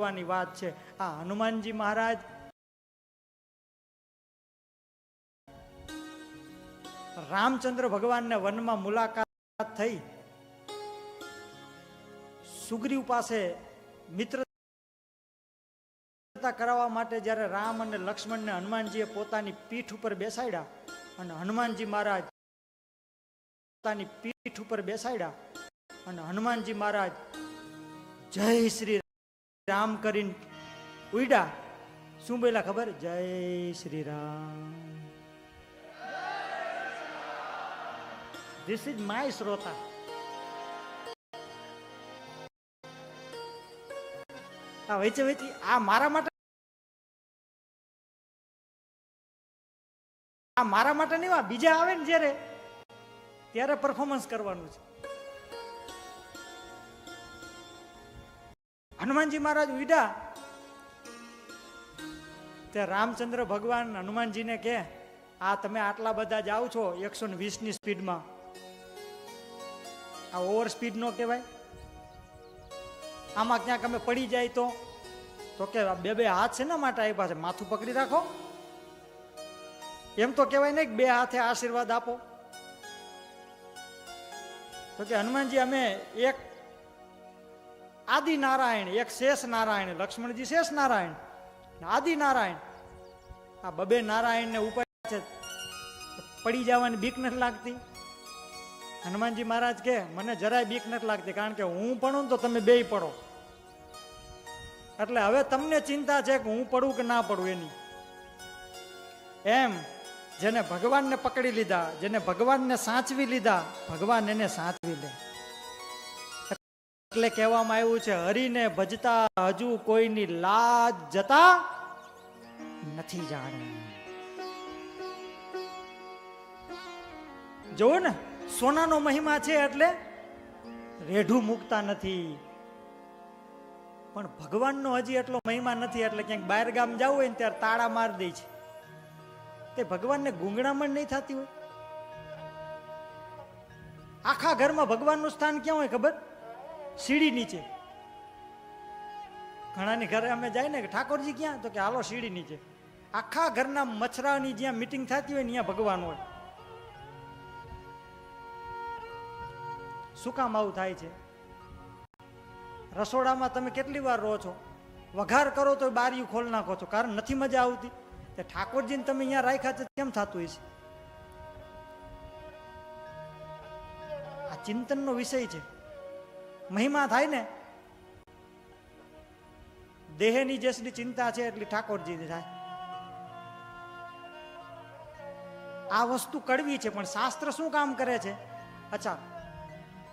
કરવાની વાત છે. આ હનુમાનજી મહારાજ રામચંદ્ર ભગવાનને વનમાં મુલાકાત થઈ. સુગ્રીવ પાસે મિત્રતા કરાવવા માટે જ્યારે રામ અને લક્ષ્મણને હનુમાનજીએ પોતાની પીઠ ઉપર બેસાડ્યા અને હનુમાનજી મહારાજ પોતાની પીઠ ઉપર બેસાડ્યા અને હનુમાનજી મહારાજ જય શ્રી રામ કરીને ઉડ્યા શું બોલ્યા ખબર? જય Shri Ram. This is my શ્રોતા. આ વચ્ચે વચ્ચે આ મારા માટે આ મારા માટે નહીં બીજા આવે ને જ્યારે, ત્યારે પરફોર્મન્સ કરવાનું છે. હનુમાનજી મહારાજ ઉડ્યા તે રામચંદ્ર ભગવાન હનુમાનજીને કે આ તમે આટલા બધા જાઓ છો એકસો ને વીસની સ્પીડમાં. આ ઓવર સ્પીડ નો કહેવાય. આમાં ક્યાંક અમે પડી જાય તો તો કે બે બે હાથ છે ને માટે આપ્યા છે? માથું પકડી રાખો. એમ તો કહેવાય કે બે હાથે આશીર્વાદ આપો. તો કે હનુમાનજી, અમે એક આદિ નારાયણ એક શેષ નારાયણ, લક્ષ્મણજી શેષ નારાયણ. આદિ નારાયણ આ બબે નારાયણ ને ઉપર છે. પડી જવાની બીક નથી લાગતી. હનુમાનજી મહારાજ કે, મને જરાય બીક નથી લાગતી, કારણ કે હું પડું તો તમે બેય પડો. એટલે હવે તમને ચિંતા છે કે હું પડું કે ના પડું એની. એમ, જેને ભગવાનને પકડી લીધા, જેને ભગવાનને સાચવી લીધા, ભગવાન એને સાચવી લે. એટલે કહેવામાં આવ્યું છે, હરિને ભજતા હજુ કોઈની લાજ જતા નથી જાણે. જોવો ને, સોનાનો મહિમા છે એટલે રેઢું મૂકતા નથી. પણ ભગવાનનો હજી એટલો મહિમા નથી એટલે ક્યાંક બહાર ગામ જવું હોય ને ત્યારે તાળા માર દે છે. તે ભગવાનને ગુંગળામણ નહીં થતી હોય? આખા ઘરમાં ભગવાનનું સ્થાન ક્યાં હોય ખબર? સીડી નીચે. ઘણાની ઘરે અમે જાય ને કે ઠાકોરજી ક્યાં? તો કે હાલો સીડી નીચે. આખા ઘરના મચ્છરાની જ્યાં મીટિંગ થતી હોય ત્યાં ભગવાન હોય. શું કામ આવું થાય છે? રસોડામાં તમે કેટલી વાર રહો છો? વઘાર કરો તો બારીયું ખોલ નાખો છો. કારણ નથી મજા આવતી. તે ઠાકોરજીને તમે અહીંયા રાખ્યા છે કેમ થતું હશે? આ ચિંતનનો વિષય છે. મહિમા થાય ને? દેહની જેટલી ચિંતા છે એટલી ઠાકોરજીની થાય. આ વસ્તુ કડવી છે, પણ શાસ્ત્ર શું કામ કરે છે? અચ્છા,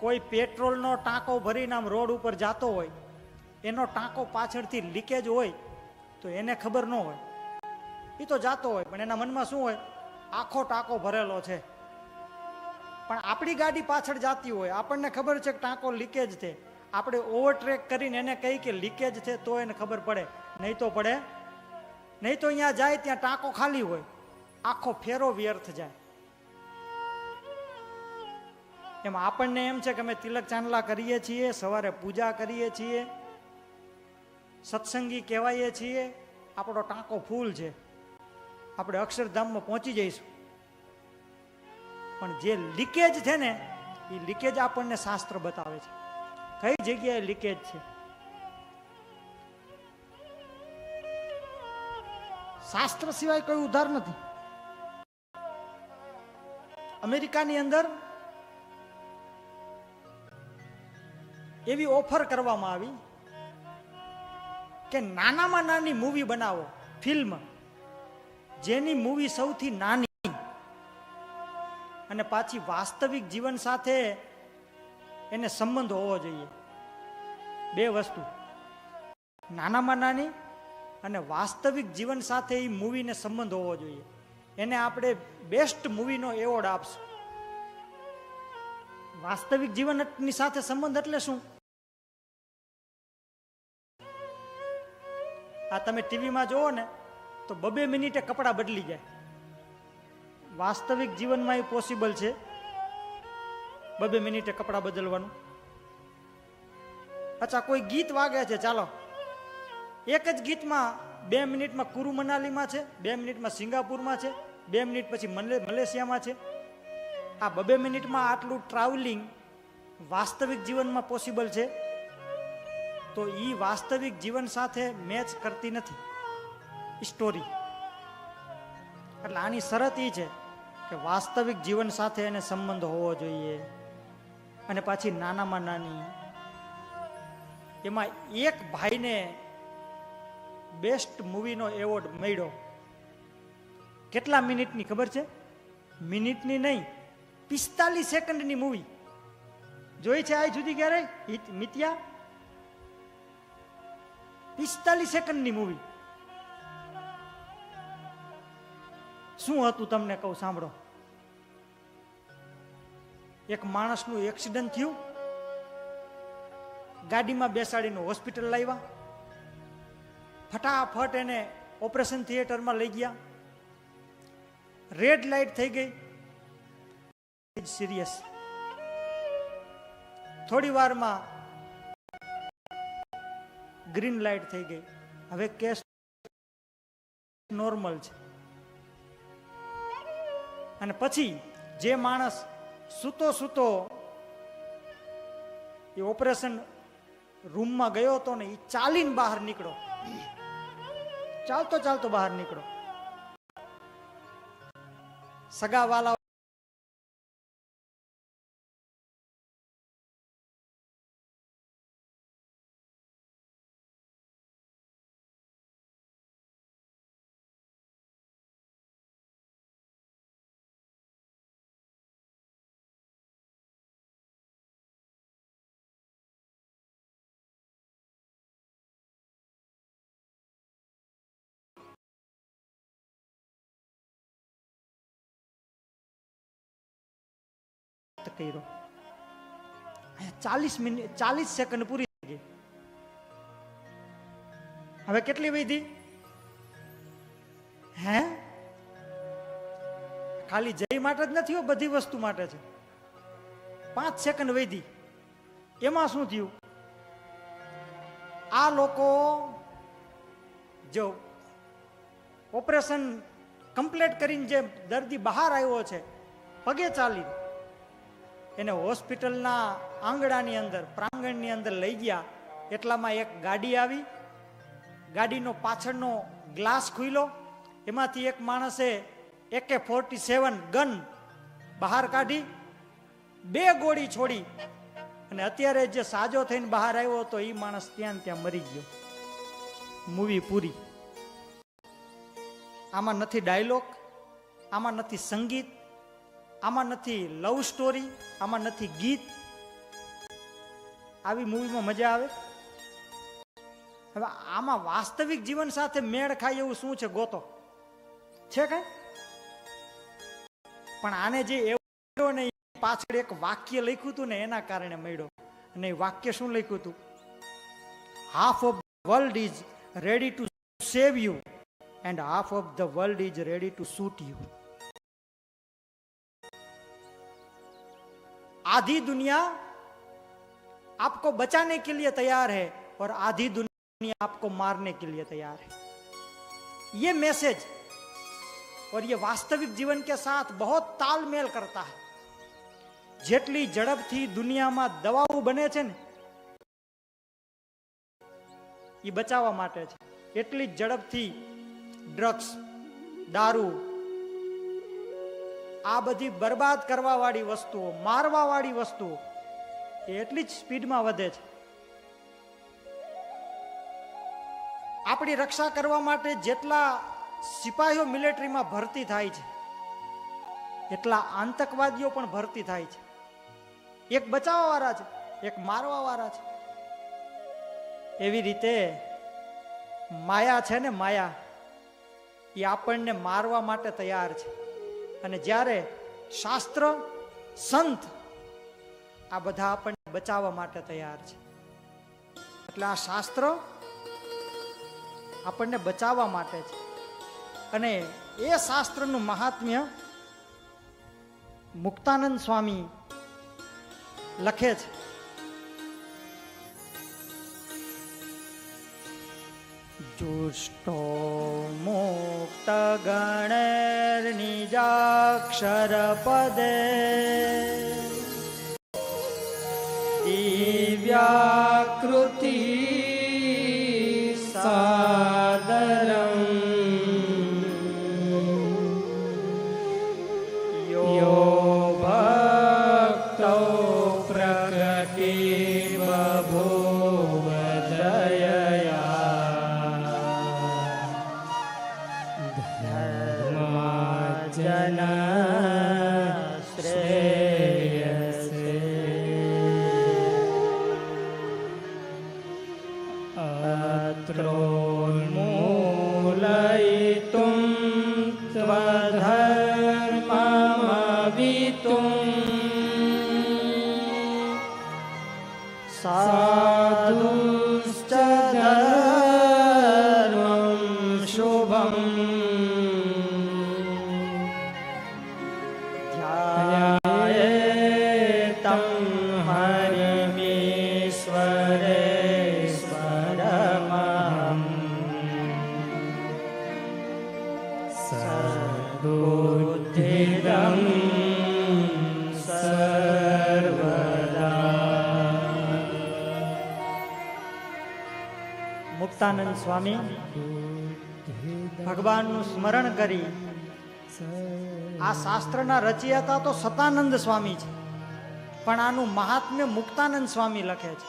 કોઈ પેટ્રોલનો ટાંકો ભરીને આમ રોડ ઉપર જતો હોય, એનો ટાંકો પાછળથી લીકેજ હોય, તો એને ખબર ન હોય. એ તો જાતો હોય, પણ એના મનમાં શું હોય? આખો ટાંકો ભરેલો છે. પણ આપણી ગાડી પાછળ જાતી હોય, આપણને ખબર છે કે ટાંકો લીકેજ છે. આપણે ઓવરટ્રેક કરીને એને કહી કે લીકેજ છે, તો એને ખબર પડે. નહીં તો પડે. નહીં તો અહીંયા જાય ત્યાં ટાંકો ખાલી હોય. આખો ફેરો વ્યર્થ જાય. એમ આપણને એમ છે કે અમે તિલક ચાંદલા કરીએ છીએ, સવારે પૂજા કરીએ છીએ, સત્સંગી કહેવાઈએ છીએ. આપણો ટાંકો ફૂલ છે. આપણે અક્ષરધામમાં પહોંચી જઈશું. પણ જે લીકેજ છે ને, એ લીકેજ આપણને શાસ્ત્ર બતાવે છે. કઈ જગ્યાએ લીકેજ છે? શાસ્ત્ર સિવાય કોઈ ઉધાર નથી. અમેરિકાની અંદર એવી ઓફર કરવામાં આવી કે નાનામાં નાની મૂવી બનાવો ફિલ્મ જેની મૂવી સૌથી નાની અને પાછી વાસ્તવિક જીવન સાથે એને સંબંધ હોવો જોઈએ. બે વસ્તુ. નાનામાં નાની અને વાસ્તવિક જીવન સાથે એ મૂવીને સંબંધ હોવો જોઈએ. એને આપણે બેસ્ટ મૂવીનો એવોર્ડ આપશું. વાસ્તવિક જીવનની સાથે સંબંધ એટલે શું? આ તમે ટીવીમાં જુઓ ને, તો બબે મિનિટે કપડાં બદલી જાય. વાસ્તવિક જીવનમાં એ પોસિબલ છે. બબે મિનિટે કપડાં બદલવાનું. અચ્છા, કોઈ ગીત વાગે છે? ચાલો. એક જ ગીતમાં બે મિનિટમાં કુરુ મનાલીમાં છે, બે મિનિટમાં સિંગાપુરમાં છે, બે મિનિટ પછી મલે- મલેશિયામાં છે. આ બબે મિનિટમાં આટલું ટ્રાવેલિંગ વાસ્તવિક જીવનમાં પોસિબલ છે. તો એ વાસ્તવિક જીવન સાથે મેચ કરતી નથી. સ્ટોરી એટલે આની શરત એ છે. કે વાસ્તવિક જીવન સાથે એને સંબંધ હોવો જોઈએ. અને પાછી નાનામાં નાની. એમાં એક ભાઈને બેસ્ટ મૂવીનો એવોર્ડ મળ્યો. કેટલા મિનિટની ખબર છે? મિનિટની નહીં, પિસ્તાલીસ સેકન્ડની મૂવી જોઈ છે આ સુધી ક્યારે? મિત્યા? પિસ્તાલીસ સેકન્ડની મૂવી શું હતું તમને કહું, સાંભળો. એક માણસનું એક્સિડન્ટ થયું. ગાડીમાં બેસાડીને હોસ્પિટલ લાવ્યા. ફટાફટ એને ઓપરેશન થિયેટરમાં લઈ ગયા. રેડ લાઇટ થઈ ગઈ. સિરિયસ. થોડી વારમાં ગ્રીન લાઇટ થઈ ગઈ. હવે કેસ નોર્મલ છે. અને પછી જે માણસ સૂતો સૂતો એ ઓપરેશન રૂમમાં ગયો હતો ને, એ ચાલીને બહાર નીકળો ચાલતો ચાલતો બહાર નીકળો સગાવાલા કર્યો ચાલીસ મિનિટ ચાલીસ સેકન્ડ પૂરી થઈ ગઈ. હવે કેટલી વૈધી? હે? ખાલી જય માટે જ નથી બધી વસ્તુ માટે છે. પાંચ સેકન્ડ વૈધી. એમાં શું થયું? આ લોકો જો ઓપરેશન કમ્પ્લીટ કરીને જે દર્દી બહાર આવ્યો છે, પગે ચાલી એને હોસ્પિટલના આંગણાની અંદર, પ્રાંગણની અંદર લઈ ગયા. એટલામાં એક ગાડી આવી. ગાડીનો પાછળનો ગ્લાસ ખુલ્યો એમાંથી એક માણસે એકે ફોર્ટી સેવન ગન બહાર કાઢી, બે ગોળી છોડી. અને અત્યારે જે સાજો થઈને બહાર આવ્યો હતો એ માણસ ત્યાં ત્યાં મરી ગયો. મૂવી પૂરી. આમાં નથી ડાયલોગ આમાં નથી સંગીત આમાં નથી લવ સ્ટોરી, આમાં નથી ગીત. આવી મૂવીમાં મજા આવે. હવે આમાં વાસ્તવિક જીવન સાથે મેળ ખાય એવું શું છે ગોતો? છે કઈ? પણ આને જે એવો ને પાછળ એક વાક્ય લખ્યું હતું ને એના કારણે મળ્યો. અને વાક્ય શું લખ્યું હતું? Half of world is ready to save you and half of the world is ready to shoot you आधी दुनिया आपको बचाने के लिए तैयार है और आधी दुनिया आपको मारने के लिए तैयार है ये मैसेज और ये वास्तविक जीवन के साथ बहुत तालमेल करता है જેટલી ઝડપથી દુનિયામાં દવાઓ બને છે ને એ બચાવવા માટે છે એટલી જ ઝડપથી ડ્રગ્સ દારૂ આ બધી બરબાદ કરવા વાળી વસ્તુઓ મારવા વાળી વસ્તુઓ એ એટલી જ સ્પીડમાં વધે છે. આપણી રક્ષા કરવા માટે જેટલા સિપાહીઓ મિલિટરીમાં ભરતી થાય છે, એટલા આતંકવાદીઓ પણ ભરતી થાય છે. એક બચાવવા વાળા છે, એક મારવા વાળા છે. એવી રીતે માયા છે ને માયા, એ આપણને મારવા માટે તૈયાર છે. અને જ્યારે શાસ્ત્ર, સંત આ બધા આપણને બચાવવા માટે તૈયાર છે. એટલે આ શાસ્ત્ર આપણને બચાવવા માટે છે. અને એ શાસ્ત્રનું મહાત્મ્ય મુક્તાનંદ સ્વામી લખે છે. ुष्टमोक्तगणैर्निजाक्षरपदे दिव्याकृत त्वधर्ममवितुम् साधुश्च મુક્તાનંદ સ્વામી, ભગવાનનું સ્મરણ કરી આ શાસ્ત્રના રચયિતા તો સતાનંદ સ્વામી છે, પણ આનું મહાત્મ્ય મુક્તાનંદ સ્વામી લખે છે.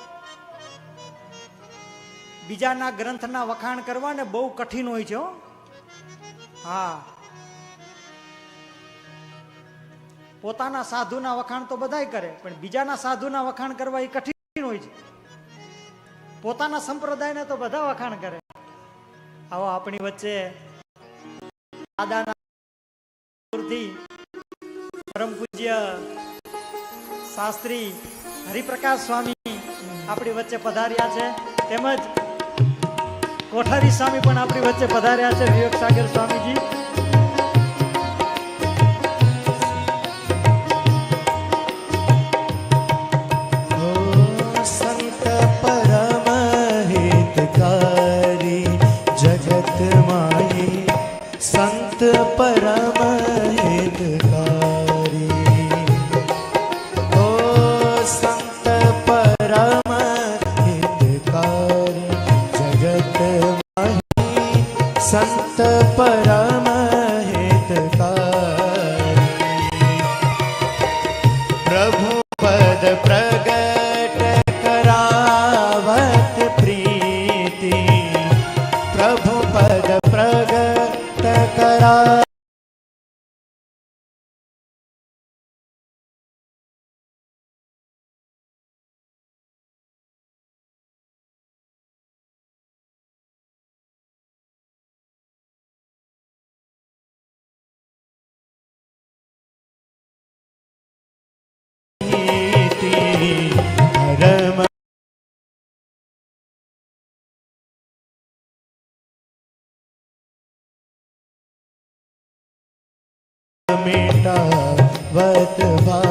બીજાના ગ્રંથના વખાણ કરવા ને બહુ કઠિન હોય છે હો. પોતાના સાધુના વખાણ તો બધાય કરે, પણ બીજાના સાધુના વખાણ કરવા એ કઠિન હોય છે. પોતાના સંપ્રદાયને તો બધા વખાણ કરે. આવો આપણી વચ્ચે દાદાના પરમ પૂજ્ય શાસ્ત્રી હરિપ્રકાશ સ્વામી આપણી વચ્ચે પધાર્યા છે. તેમજ કોઠારી સ્વામી પણ આપણી વચ્ચે પધાર્યા છે વિવેક સાગર સ્વામીજી. का પ્રભુ પદ પ્રગટ કરા મેટા વત ભા